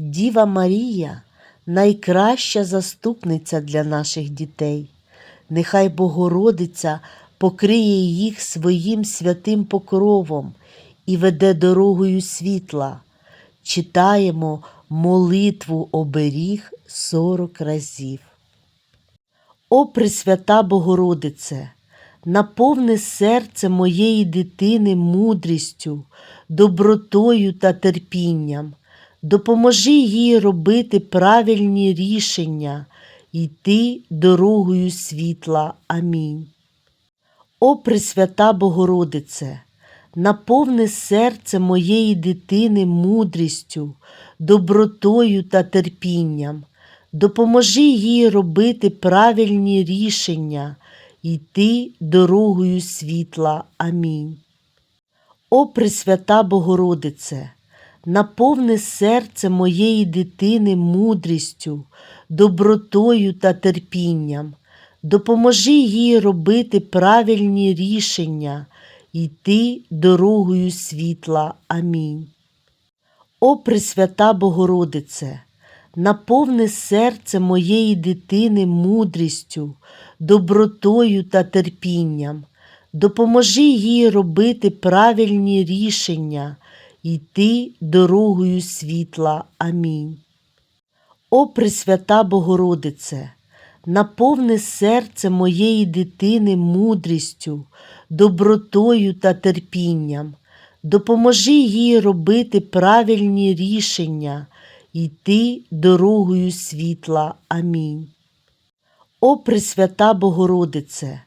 Діва Марія найкраща заступниця для наших дітей. Нехай Богородиця покриє їх своїм святим покровом і веде дорогою світла. Читаємо молитву оберіг сорок разів. О Пресвята Богородице, наповни серце моєї дитини мудрістю, добротою та терпінням, допоможи їй робити правильні рішення, йти дорогою світла. Амінь. О Пресвята Богородице, наповни серце моєї дитини мудрістю, добротою та терпінням, допоможи їй робити правильні рішення, йти дорогою світла. Амінь. О Пресвята Богородице, наповни серце моєї дитини мудрістю, добротою та терпінням, допоможи їй робити правильні рішення, йти дорогою світла. Амінь. О Пресвята Богородице, наповни серце моєї дитини мудрістю, добротою та терпінням, допоможи їй робити правильні рішення, йти дорогою світла. Амінь. О Пресвята Богородице, наповни серце моєї дитини мудрістю, добротою та терпінням, допоможи їй робити правильні рішення, йти дорогою світла. Амінь. О Пресвята Богородице,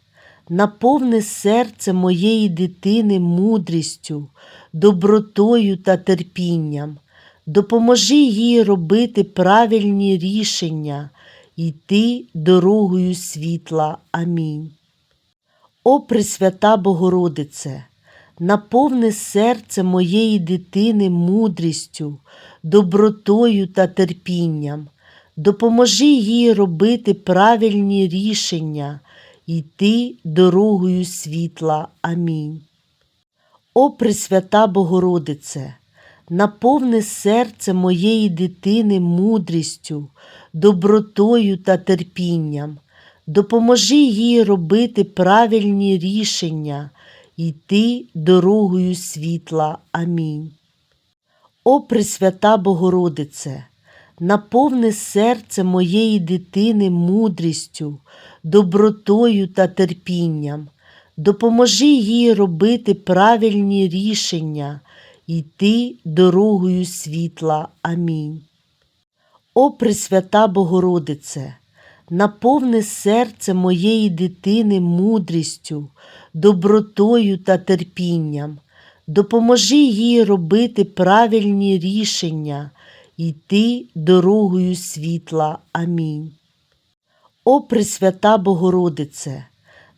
наповни серце моєї дитини мудрістю, добротою та терпінням, допоможи їй робити правильні рішення, йти дорогою світла. Амінь. О Пресвята Богородице, наповни серце моєї дитини мудрістю, добротою та терпінням, допоможи їй робити правильні рішення, йти дорогою світла. Амінь. О Пресвята Богородице, наповни серце моєї дитини мудрістю, добротою та терпінням, допоможи їй робити правильні рішення, йти дорогою світла. Амінь. О Пресвята Богородице, наповни серце моєї дитини мудрістю, добротою та терпінням, допоможи їй робити правильні рішення, йти дорогою світла. Амінь. О Пресвята Богородице, наповни серце моєї дитини мудрістю, добротою та терпінням, допоможи їй робити правильні рішення, йти дорогою світла. Амінь. О Пресвята Богородице,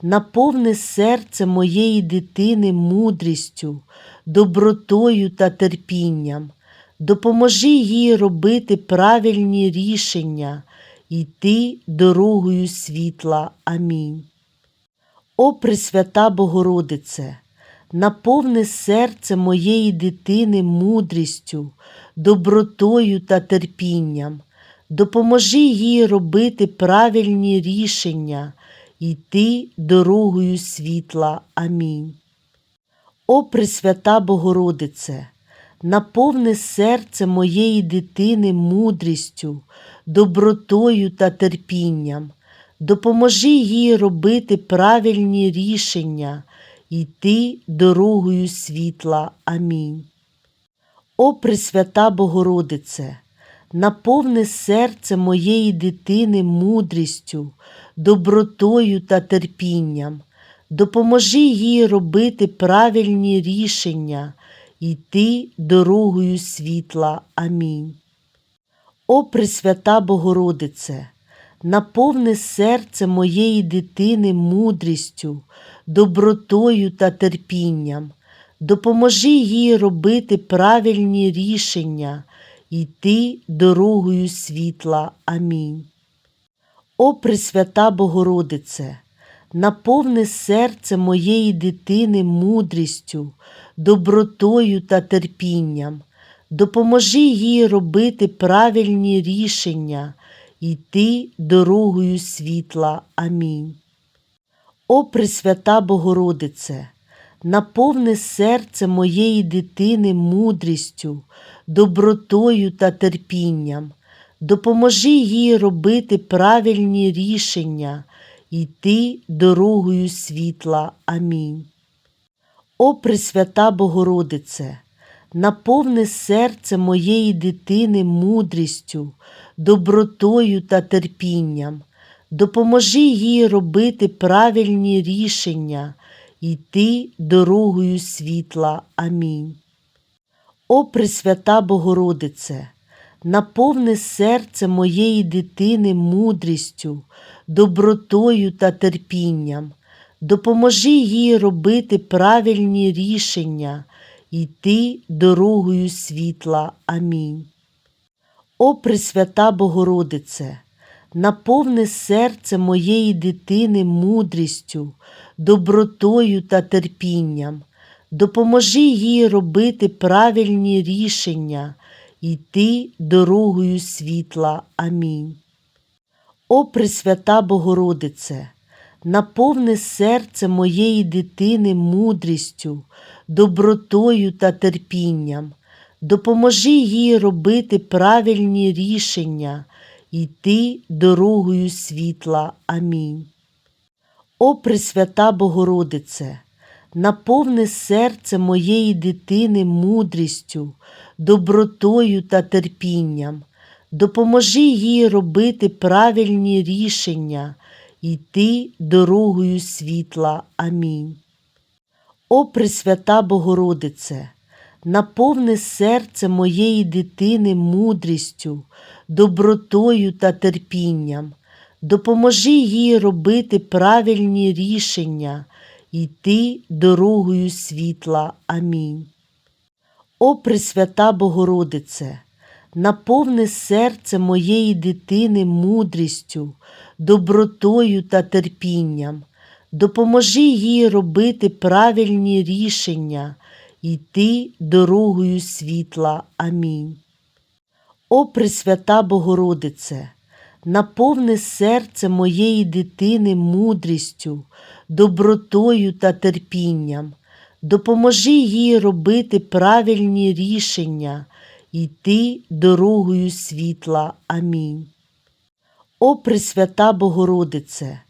наповни серце моєї дитини мудрістю, добротою та терпінням, допоможи їй робити правильні рішення, йти дорогою світла. Амінь. О Пресвята Богородице, наповни серце моєї дитини мудрістю, добротою та терпінням, допоможи їй робити правильні рішення, йти дорогою світла. Амінь. О Пресвята Богородице, наповни серце моєї дитини мудрістю, добротою та терпінням, допоможи їй робити правильні рішення, йти дорогою світла. Амінь. О Пресвята Богородице, наповни серце моєї дитини мудрістю, добротою та терпінням, допоможи їй робити правильні рішення, йти дорогою світла. Амінь. О Пресвята Богородице, наповни серце моєї дитини мудрістю, добротою та терпінням, допоможи їй робити правильні рішення, йти дорогою світла. Амінь. О Пресвята Богородице, наповни серце моєї дитини мудрістю, добротою та терпінням, допоможи їй робити правильні рішення, йти дорогою світла. Амінь. О Пресвята Богородице, наповни серце моєї дитини мудрістю, добротою та терпінням, допоможи їй робити правильні рішення, йти дорогою світла. Амінь. О Пресвята Богородице, наповни серце моєї дитини мудрістю, добротою та терпінням, допоможи їй робити правильні рішення, йти дорогою світла. Амінь. О Пресвята Богородице, наповни серце моєї дитини мудрістю, добротою та терпінням, допоможи їй робити правильні рішення, йти дорогою світла. Амінь. О Пресвята Богородице, наповни серце моєї дитини мудрістю, добротою та терпінням, допоможи їй робити правильні рішення, йти дорогою світла. Амінь. О Пресвята Богородице, наповни серце моєї дитини мудрістю, добротою та терпінням, допоможи їй робити правильні рішення, йти дорогою світла. Амінь. О Пресвята Богородице, наповни серце моєї дитини мудрістю, добротою та терпінням, допоможи їй робити правильні рішення, йти дорогою світла. Амінь. О Пресвята Богородице, наповни серце моєї дитини мудрістю, добротою та терпінням, допоможи їй робити правильні рішення, йти дорогою світла. Амінь. О Пресвята Богородице, наповни серце моєї дитини мудрістю, добротою та терпінням, допоможи їй робити правильні рішення, йти дорогою світла. Амінь. О Пресвята Богородице, наповни серце моєї дитини мудрістю, добротою та терпінням, допоможи їй робити правильні рішення, йти дорогою світла. Амінь. О Пресвята Богородице,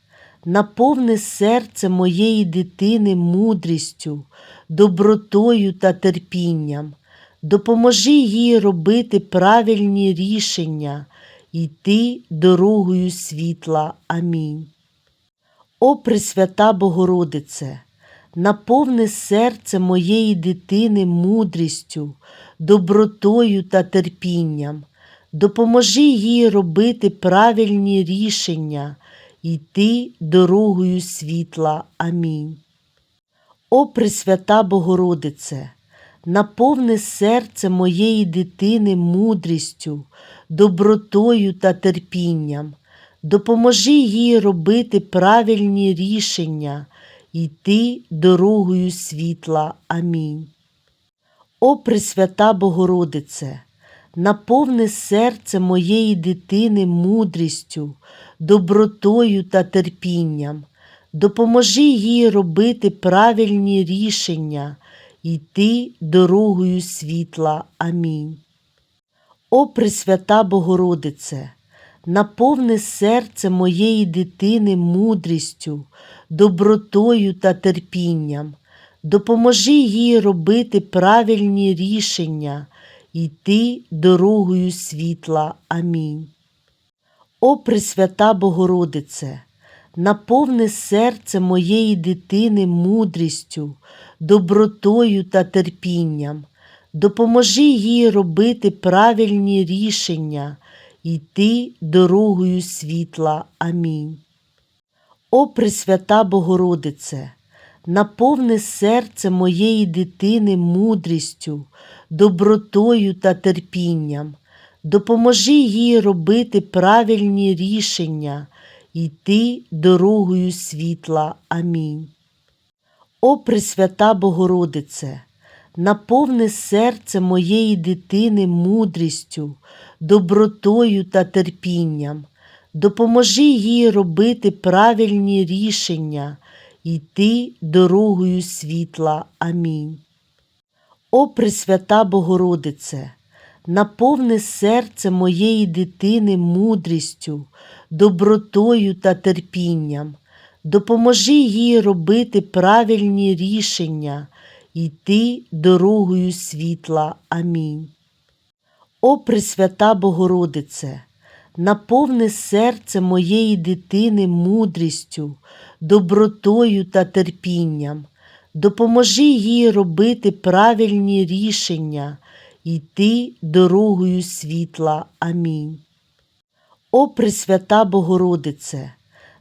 наповни серце моєї дитини мудрістю, добротою та терпінням, допоможи їй робити правильні рішення, йти дорогою світла. Амінь. О Пресвята Богородице, наповни серце моєї дитини мудрістю, добротою та терпінням, допоможи їй робити правильні рішення, йти дорогою світла. Амінь. О Пресвята Богородице, наповни серце моєї дитини мудрістю, добротою та терпінням, допоможи їй робити правильні рішення, йти дорогою світла. Амінь. О Пресвята Богородице, наповни серце моєї дитини мудрістю, добротою та терпінням, допоможи їй робити правильні рішення, йти дорогою світла. Амінь. О Пресвята Богородице, наповни серце моєї дитини мудрістю, добротою та терпінням, допоможи їй робити правильні рішення, йти дорогою світла. Амінь. О Пресвята Богородице, наповни серце моєї дитини мудрістю, добротою та терпінням, допоможи їй робити правильні рішення, йти дорогою світла. Амінь. О Пресвята Богородице, наповни серце моєї дитини мудрістю, добротою та терпінням, допоможи їй робити правильні рішення, йти дорогою світла. Амінь. О Пресвята Богородице, наповни серце моєї дитини мудрістю, добротою та терпінням, допоможи їй робити правильні рішення, йти дорогою світла. Амінь. О Пресвята Богородице, наповни серце моєї дитини мудрістю, добротою та терпінням, допоможи їй робити правильні рішення, йти дорогою світла. Амінь. О Пресвята Богородице, наповни серце моєї дитини мудрістю, добротою та терпінням, допоможи їй робити правильні рішення, йти дорогою світла. Амінь. О Пресвята Богородице,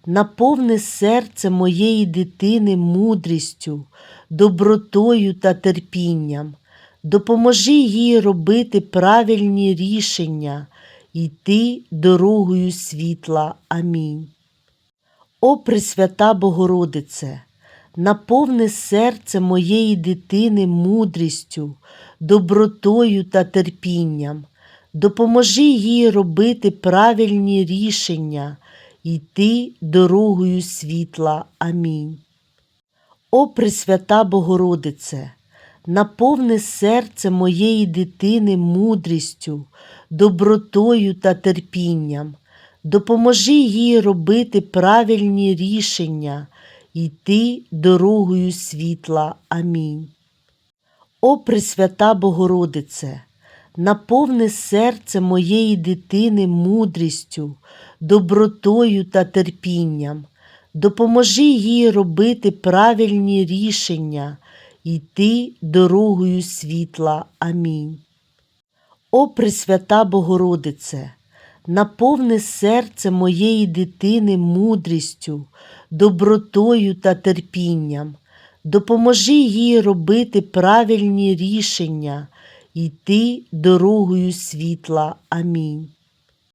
наповни серце моєї дитини мудрістю, добротою та терпінням, допоможи їй робити правильні рішення, йти дорогою світла. Амінь. О Пресвята Богородице, наповни серце моєї дитини мудрістю, добротою та терпінням, допоможи їй робити правильні рішення, йти дорогою світла. Амінь. О Пресвята Богородице, наповни серце моєї дитини мудрістю, добротою та терпінням, допоможи їй робити правильні рішення, йти дорогою світла. Амінь. О Пресвята Богородице, наповни серце моєї дитини мудрістю, добротою та терпінням, допоможи їй робити правильні рішення, йти дорогою світла. Амінь. О Пресвята Богородице, наповни серце моєї дитини мудрістю, добротою та терпінням, допоможи їй робити правильні рішення, йти дорогою світла. Амінь.